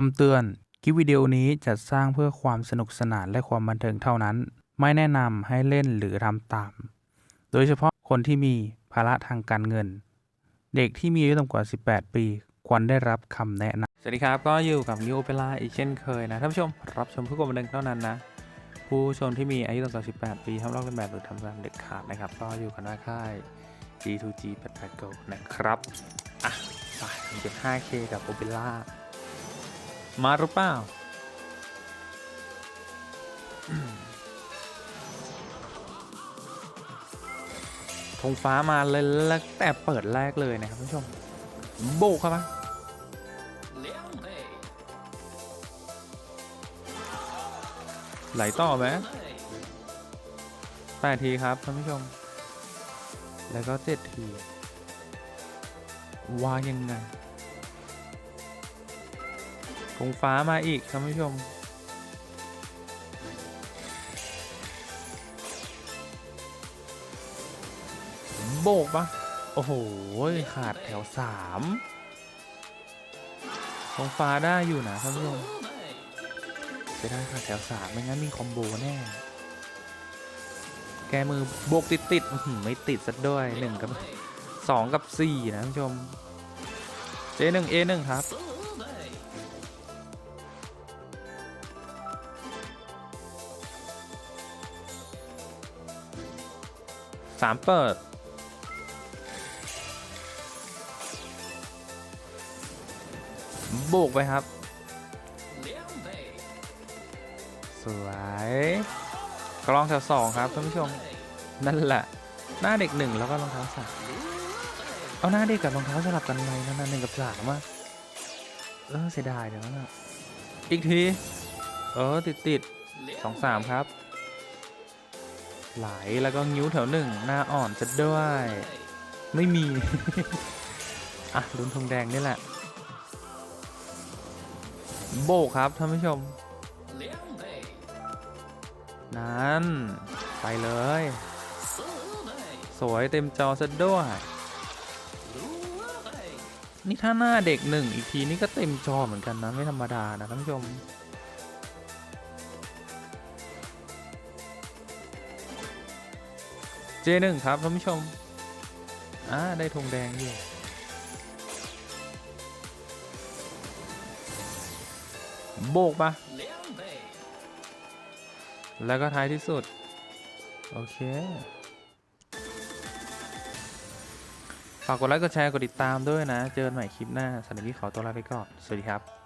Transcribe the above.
คำเตือน คลิปวิดีโอนี้จัดสร้างเพื่อความสนุกสนานและความบันเทิงเท่านั้น ไม่แนะนำให้เล่นหรือทำตาม โดยเฉพาะคนที่มีภาระทางการเงิน เด็กที่มีอายุต่ำกว่า 18 ปี ควรได้รับคำแนะนำ สวัสดีครับ ก็อยู่กับนิวเปล่าอีกเช่นเคยนะท่านผู้ชม รับชมเพื่อความบันเทิงเท่านั้นนะ ผู้ชมที่มีอายุต่ำกว่า 18 ปีห้ามลอกเลียนแบบหรือทำตามเด็ดขาดนะครับ ก็อยู่กันหน้าค่าย G2G 8 Go นะครับ อะไปเป็น 5K กับโอเปร่า มาหรือเปล่าธงฟ้ามาเลยแล้วแต่เปิดแรกเลยนะครับผู้ชม โบกเข้ามาไหลต่อไหมแปดทีครับท่านผู้ชม แล้วก็เจ็ดทีว่ายังไง ธงฟ้ามาอีกท่านผู้ชม โบกปะโอ้โห ขาดแถวสามธงฟ้าได้อยู่นะท่านผู้ชมจะได้ขาดแถวสามไม่งั้นมีคอมโบแน่ แกมือโบกติดติดๆไม่ติดสักด้วยหนึ่งกับสองกับสี่นะท่านผู้ชมเจหนึ่งเอหนึ่งครับ สามเปิดโบกไปครับ สวย กลองแถวสองครับท่านผู้ชม นั่นแหละ หน้าเด็กหนึ่งแล้วก็รองเท้าสามเอาหน้าเด็กกับรองเท้าสลับกันไหมนั่นนะหนึ่งกับสามอะเออเสียดายเดี๋ยวนะอีกที เออติดติดสองสามครับ ไหลแล้วก็งิ้วแถวหนึ่งหน้าอ่อนจะด้วย ไม่มี อะลุ้นธงแดงนี่แหละ โบกครับท่านผู้ชม นั้น ไปเลย สวยเต็มจอซะด้วย นี่ถ้าหน้าเด็กหนึ่งอีกทีนี่ก็เต็มจอเหมือนกันนะ ไม่ธรรมดานะท่านผู้ชม เจหนึ่งครับท่านผู้ชม อ่า ได้ธงแดงอยู่โบกปะแล้วก็ท้ายที่สุด โอเค ฝากกดไลค์ กดแชร์ กดติดตามด้วยนะ เจอกันใหม่คลิปหน้าสำหรับวันนี้ขอตัวลาไปก่อน สวัสดีครับ